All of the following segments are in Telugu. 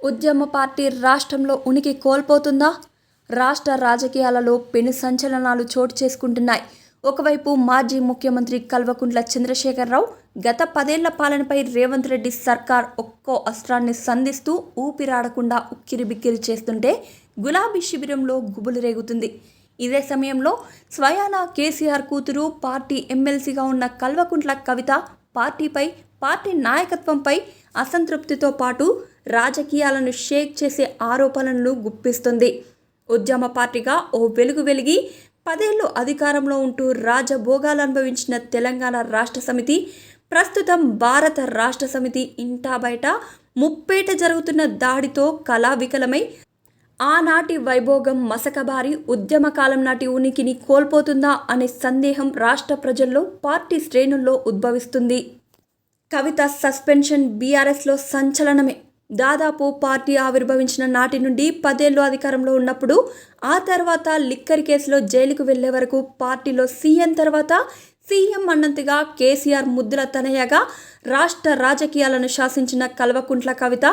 ఉద్యమ పార్టీ రాష్ట్రంలో ఉనికి కోల్పోతుందా? రాష్ట్ర రాజకీయాలలో పెను సంచలనాలు చోటు చేసుకుంటున్నాయి. ఒకవైపు మాజీ ముఖ్యమంత్రి కల్వకుంట్ల చంద్రశేఖరరావు గత పదేళ్ళ పాలనపై రేవంత్ రెడ్డి సర్కార్ ఒక్కో అస్త్రాన్ని సంధిస్తూ ఊపిరాడకుండా ఉక్కిరిబిక్కిరి చేస్తుంటే గులాబీ శిబిరంలో గుబులు రేగుతుంది. ఇదే సమయంలో స్వయానా కేసీఆర్ కూతురు పార్టీ ఎమ్మెల్సీగా ఉన్న కల్వకుంట్ల కవిత పార్టీపై పార్టీ నాయకత్వంపై అసంతృప్తితో పాటు రాజకీయాలను షేక్ చేసే ఆరోపణలను గుప్పిస్తుంది. ఉద్యమ పార్టీగా ఓ వెలుగు వెలిగి పదేళ్ళు అధికారంలో ఉంటూ రాజభోగాలు అనుభవించిన తెలంగాణ రాష్ట్ర సమితి ప్రస్తుతం భారత రాష్ట్ర సమితి ఇంటా బయట ముప్పేట జరుగుతున్న దాడితో కళావికలమై ఆనాటి వైభోగం మసకబారి ఉద్యమకాలం నాటి ఉనికిని కోల్పోతుందా అనే సందేహం రాష్ట్ర ప్రజల్లో పార్టీ శ్రేణుల్లో ఉద్భవిస్తుంది. కవిత సస్పెన్షన్ బీఆర్ఎస్లో సంచలనమే. దాదాపు పార్టీ ఆవిర్భవించిన నాటి నుండి పదేళ్ళు అధికారంలో ఉన్నప్పుడు ఆ తర్వాత లిక్కర్ కేసులో జైలుకు వెళ్ళే వరకు పార్టీలో సీఎం తర్వాత సీఎం అన్నంతగా కేసీఆర్ ముద్దుల తనయగా రాష్ట్ర రాజకీయాలను శాసించిన కల్వకుంట్ల కవిత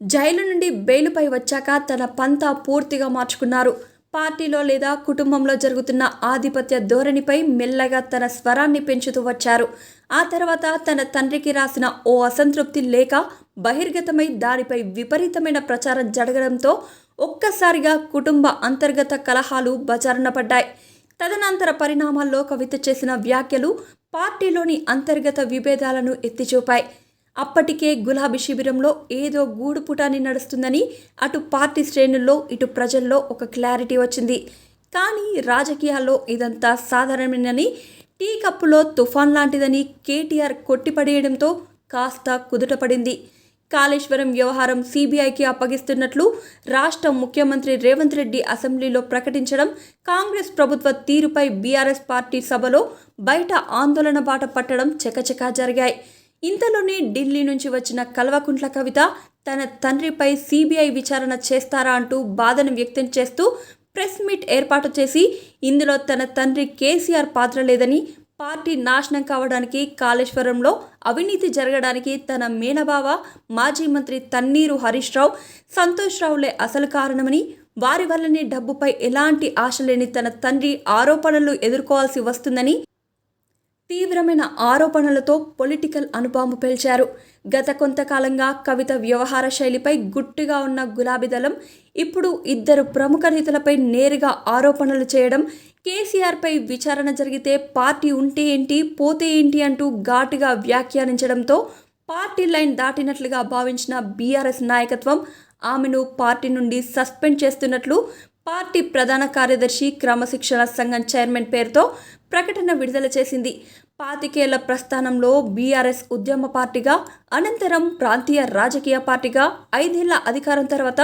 జైలు నుండి బెయిలుపై వచ్చాక తన పంతా పూర్తిగా మార్చుకున్నారు. పార్టీలో లేదా కుటుంబంలో జరుగుతున్న ఆధిపత్య ధోరణిపై మెల్లగా తన స్వరాన్ని పెంచుతూ వచ్చారు. ఆ తర్వాత తన తండ్రికి రాసిన ఓ అసంతృప్తి లేక బహిర్గతమై దానిపై విపరీతమైన ప్రచారం జరగడంతో ఒక్కసారిగా కుటుంబ అంతర్గత కలహాలు బజారున పడ్డాయి తదనంతర పరిణామాల్లో కవిత చేసిన వ్యాఖ్యలు పార్టీలోని అంతర్గత విభేదాలను ఎత్తిచూపాయి. అప్పటికే గులాబీ శిబిరంలో ఏదో గూడుపుటాన్ని నడుస్తుందని అటు పార్టీ శ్రేణుల్లో ఇటు ప్రజల్లో ఒక క్లారిటీ వచ్చింది. కానీ రాజకీయాల్లో ఇదంతా సాధారణమేనని టీ కప్పులో తుఫాన్ లాంటిదని కేటీఆర్ కొట్టిపడేయడంతో కాస్త కుదుటపడింది. కాళేశ్వరం వ్యవహారం సీబీఐకి అప్పగిస్తున్నట్లు రాష్ట్ర ముఖ్యమంత్రి రేవంత్ రెడ్డి అసెంబ్లీలో ప్రకటించడం కాంగ్రెస్ ప్రభుత్వ తీరుపై బీఆర్ఎస్ పార్టీ సభలో బయట ఆందోళన బాట పట్టడం చకచకా జరిగాయి. ఇంతలోనే ఢిల్లీ నుంచి వచ్చిన కల్వకుంట్ల కవిత తన తండ్రిపై సీబీఐ విచారణ చేస్తారా అంటూ బాధను వ్యక్తం చేస్తూ ప్రెస్ మీట్ ఏర్పాటు చేసి ఇందులో తన తండ్రి కేసీఆర్ పాత్ర లేదని పార్టీ నాశనం కావడానికి కాళేశ్వరంలో అవినీతి జరగడానికి తన మేనబావ మాజీ మంత్రి తన్నీరు హరీష్ రావు సంతోష్ రావులే అసలు కారణమని వారి వల్లనే డబ్బుపై ఎలాంటి ఆశ లేని తన తండ్రి ఆరోపణలు ఎదుర్కోవాల్సి వస్తుందని తీవ్రమైన ఆరోపణలతో పొలిటికల్ అనుపాము పేల్చారు. గత కొంతకాలంగా కవిత వ్యవహార శైలిపై గుట్టుగా ఉన్న గులాబీ దళం ఇప్పుడు ఇద్దరు ప్రముఖ నేతలపై నేరుగా ఆరోపణలు చేయడం కేసీఆర్పై విచారణ జరిగితే పార్టీ ఉంటే ఏంటి పోతే ఏంటి అంటూ ఘాటుగా వ్యాఖ్యానించడంతో పార్టీ లైన్ దాటినట్లుగా భావించిన బీఆర్ఎస్ నాయకత్వం ఆమెను పార్టీ నుండి సస్పెండ్ చేస్తున్నట్లు పార్టీ ప్రధాన కార్యదర్శి క్రమశిక్షణ సంఘం చైర్మన్ పేరుతో ప్రకటన విడుదల చేసింది. పాతికేళ్ళ ప్రస్థానంలో బీఆర్ఎస్ ఉద్యమ పార్టీగా అనంతరం ప్రాంతీయ రాజకీయ పార్టీగా ఐదేళ్ళ అధికారం తర్వాత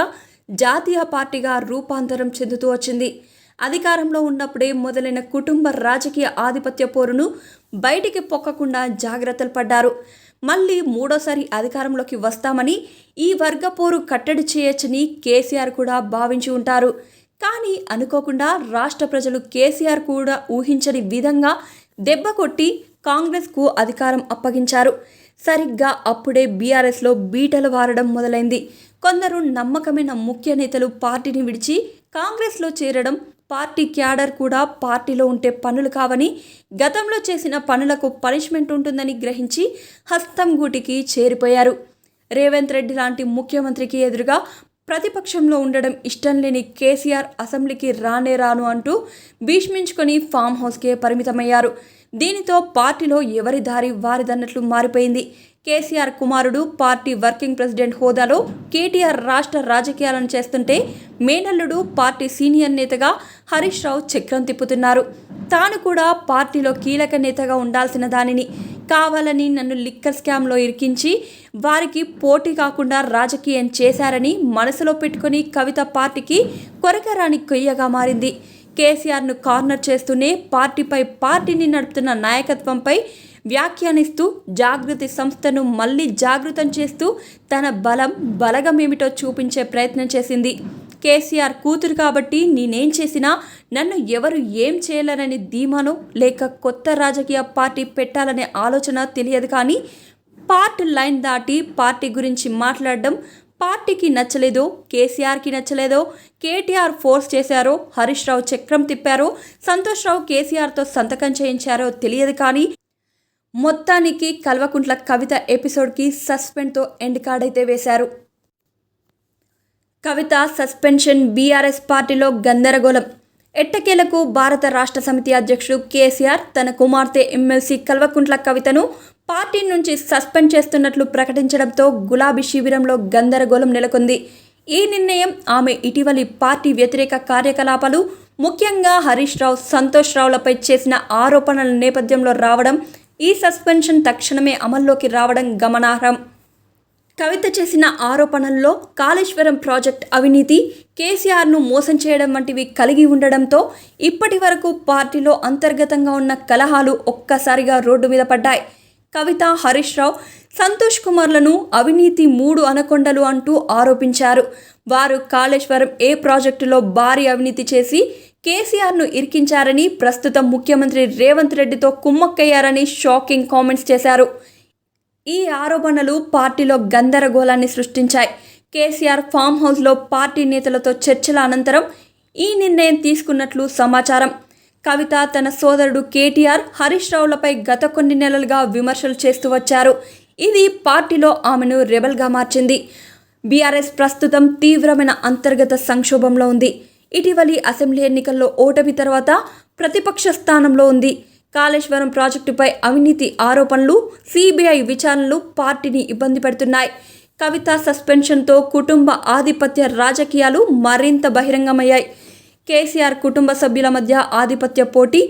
జాతీయ పార్టీగా రూపాంతరం చెందుతూ వచ్చింది. అధికారంలో ఉన్నప్పుడే మొదలైన కుటుంబ రాజకీయ ఆధిపత్య పోరును బయటికి పొక్కకుండా జాగ్రత్తలు పడ్డారు. మళ్ళీ మూడోసారి అధికారంలోకి వస్తామని ఈ వర్గ పోరు కట్టడి చేయొచ్చని కేసీఆర్ కూడా భావించి ఉంటారు. కానీ అనుకోకుండా రాష్ట్ర ప్రజలు కేసీఆర్ కూడా ఊహించని విధంగా దెబ్బ కొట్టి కాంగ్రెస్కు అధికారం అప్పగించారు. సరిగ్గా అప్పుడే బీఆర్ఎస్లో బీటలు వారడం మొదలైంది. కొందరు నమ్మకమైన ముఖ్య నేతలు పార్టీని విడిచి కాంగ్రెస్లో చేరడం పార్టీ క్యాడర్ కూడా పార్టీలో ఉంటే పనులు కావని గతంలో చేసిన పనులకు పనిష్మెంట్ ఉంటుందని గ్రహించి హస్తం గూటికి చేరిపోయారు. రేవంత్ రెడ్డి లాంటి ముఖ్యమంత్రికి ఎదురుగా ప్రతిపక్షంలో ఉండడం ఇష్టం లేని కేసీఆర్ అసెంబ్లీకి రానే రాను అంటూ భీష్మించుకొని ఫామ్ హౌస్కే పరిమితమయ్యారు. దీనితో పార్టీలో ఎవరి దారి వారిదన్నట్లు మారిపోయింది. కేసీఆర్ కుమారుడు పార్టీ వర్కింగ్ ప్రెసిడెంట్ హోదాలో కేటీఆర్ రాష్ట్ర రాజకీయాలను చేస్తుంటే మేనల్లుడు పార్టీ సీనియర్ నేతగా హరీష్ రావు చక్రం తిప్పుతున్నారు. తాను కూడా పార్టీలో కీలక నేతగా ఉండాల్సిన దానిని. కావాలని నన్ను లిక్కర్ స్కామ్లో ఇరికించి వారికి పోటీ కాకుండా రాజకీయం చేశారని మనసులో పెట్టుకుని కవిత పార్టీకి కొరకరాని కొయ్యగా మారింది. కేసీఆర్ను కార్నర్ చేస్తూనే పార్టీపై పార్టీని నడుపుతున్న నాయకత్వంపై వ్యాఖ్యానిస్తూ జాగృతి సంస్థను మళ్ళీ జాగృతం చేస్తూ తన బలం బలగమేమిటో చూపించే ప్రయత్నం చేసింది. కేసీఆర్ కూతురు కాబట్టి నేనేం చేసినా నన్ను ఎవరు ఏం చేయలేరని ధీమాను లేక కొత్త రాజకీయ పార్టీ పెట్టాలనే ఆలోచన తెలియదు కానీ పార్ట్ లైన్ దాటి పార్టీ గురించి మాట్లాడడం పార్టీకి నచ్చలేదో కేసీఆర్కి నచ్చలేదో కేటీఆర్ ఫోర్స్ చేశారో హరీష్ రావు చక్రం తిప్పారో సంతోష్ రావు కేసీఆర్తో సంతకం చేయించారో తెలియదు కానీ మొత్తానికి కల్వకుంట్ల కవిత ఎపిసోడ్కి సస్పెండ్తో ఎండ్ కార్డ్ అయితే వేశారు. కవిత సస్పెన్షన్ బీఆర్ఎస్ పార్టీలో గందరగోళం. ఎట్టకేలకు భారత రాష్ట్ర సమితి అధ్యక్షుడు కేసీఆర్ తన కుమార్తె ఎమ్మెల్సీ కల్వకుంట్ల కవితను పార్టీ నుంచి సస్పెండ్ చేస్తున్నట్లు ప్రకటించడంతో గులాబీ శిబిరంలో గందరగోళం నెలకొంది. ఈ నిర్ణయం ఆమె ఇటీవలి పార్టీ వ్యతిరేక కార్యకలాపాలు ముఖ్యంగా హరీష్ రావు సంతోష్ రావులపై చేసిన ఆరోపణల నేపథ్యంలో రావడం ఈ సస్పెన్షన్ తక్షణమే అమల్లోకి రావడం గమనార్హం. కవిత చేసిన ఆరోపణల్లో కాళేశ్వరం ప్రాజెక్ట్ అవినీతి కేసీఆర్ను మోసం చేయడం వంటివి కలిగి ఉండడంతో ఇప్పటి వరకు పార్టీలో అంతర్గతంగా ఉన్న కలహాలు ఒక్కసారిగా రోడ్డు మీద పడ్డాయి. కవిత హరీష్ రావు సంతోష్ కుమార్లను అవినీతి మూడు అనకొండలు అంటూ ఆరోపించారు. వారు కాళేశ్వరం ఏ ప్రాజెక్టులో భారీ అవినీతి చేసి కేసీఆర్ను ఇరికించారని ప్రస్తుతం ముఖ్యమంత్రి రేవంత్ రెడ్డితో కుమ్మక్కయ్యారని షాకింగ్ కామెంట్స్ చేశారు. ఈ ఆరోపణలు పార్టీలో గందరగోళాన్ని సృష్టించాయి. కేసీఆర్ ఫామ్ హౌస్లో పార్టీ నేతలతో చర్చల అనంతరం ఈ నిర్ణయం తీసుకున్నట్లు సమాచారం. కవిత తన సోదరుడు కేటీఆర్ హరీష్ రావులపై గత కొన్ని నెలలుగా విమర్శలు చేస్తూ వచ్చారు. ఇది పార్టీలో ఆమెను రెబల్గా మార్చింది. బీఆర్ఎస్ ప్రస్తుతం తీవ్రమైన అంతర్గత సంక్షోభంలో ఉంది. ఇటీవలి అసెంబ్లీ ఎన్నికల్లో ఓటమి తర్వాత ప్రతిపక్ష స్థానంలో ఉంది. కాళేశ్వరం ప్రాజెక్టుపై అవినీతి ఆరోపణలు సిబిఐ విచారణలు పార్టీని ఇబ్బంది పెడుతున్నాయి. కవిత సస్పెన్షన్తో కుటుంబ ఆధిపత్య రాజకీయాలు మరింత బహిరంగమయ్యాయి. కేసీఆర్ కుటుంబ సభ్యుల మధ్య ఆధిపత్య పోటీ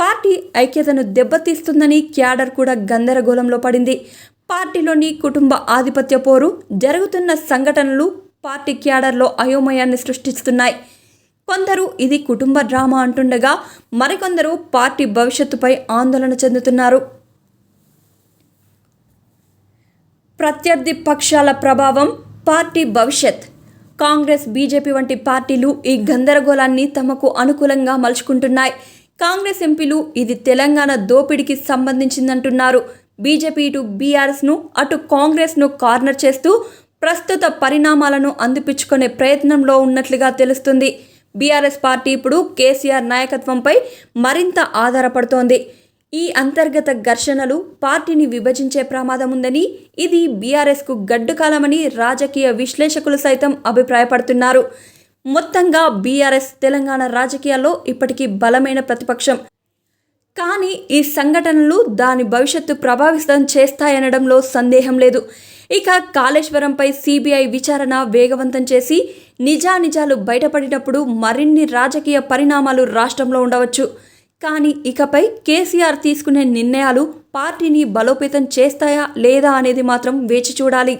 పార్టీ ఐక్యతను దెబ్బతీస్తుందని క్యాడర్ కూడా గందరగోళంలో పడింది. పార్టీలోని కుటుంబ ఆధిపత్య పోరు జరుగుతున్న సంఘటనలు పార్టీ క్యాడర్లో అయోమయాన్ని సృష్టిస్తున్నాయి. కొందరు ఇది కుటుంబ డ్రామా అంటుండగా మరికొందరు పార్టీ భవిష్యత్తుపై ఆందోళన చెందుతున్నారు. ప్రత్యర్థి పక్షాల ప్రభావం పార్టీ భవిష్యత్. కాంగ్రెస్ బీజేపీ వంటి పార్టీలు ఈ గందరగోళాన్ని తమకు అనుకూలంగా మలుచుకుంటున్నాయి. కాంగ్రెస్ ఎంపీలు ఇది తెలంగాణ దోపిడీకి సంబంధించిందంటున్నారు. బీజేపీ ఇటు బీఆర్ఎస్ను అటు కాంగ్రెస్ను కార్నర్ చేస్తూ ప్రస్తుత పరిణామాలను అందిపించుకునే ప్రయత్నంలో ఉన్నట్లుగా తెలుస్తుంది. బీఆర్ఎస్ పార్టీ ఇప్పుడు కేసీఆర్ నాయకత్వంపై మరింత ఆధారపడుతోంది. ఈ అంతర్గత ఘర్షణలు పార్టీని విభజించే ప్రమాదం ఉందని ఇది బీఆర్ఎస్కు గడ్డుకాలమని రాజకీయ విశ్లేషకులు సైతం అభిప్రాయపడుతున్నారు. మొత్తంగా బీఆర్ఎస్ తెలంగాణ రాజకీయాల్లో ఇప్పటికీ బలమైన ప్రతిపక్షం. కానీ ఈ సంఘటనలు దాని భవిష్యత్తు ప్రభావితం చేస్తాయనడంలో సందేహం లేదు. ఇక కాళేశ్వరంపై సిబిఐ విచారణ వేగవంతం చేసి నిజానిజాలు బయటపడినప్పుడు మరిన్ని రాజకీయ పరిణామాలు రాష్ట్రంలో ఉండవచ్చు. కానీ ఇకపై కేసీఆర్ తీసుకునే నిర్ణయాలు పార్టీని బలోపేతం చేస్తాయా లేదా అనేది మాత్రం వేచి చూడాలి.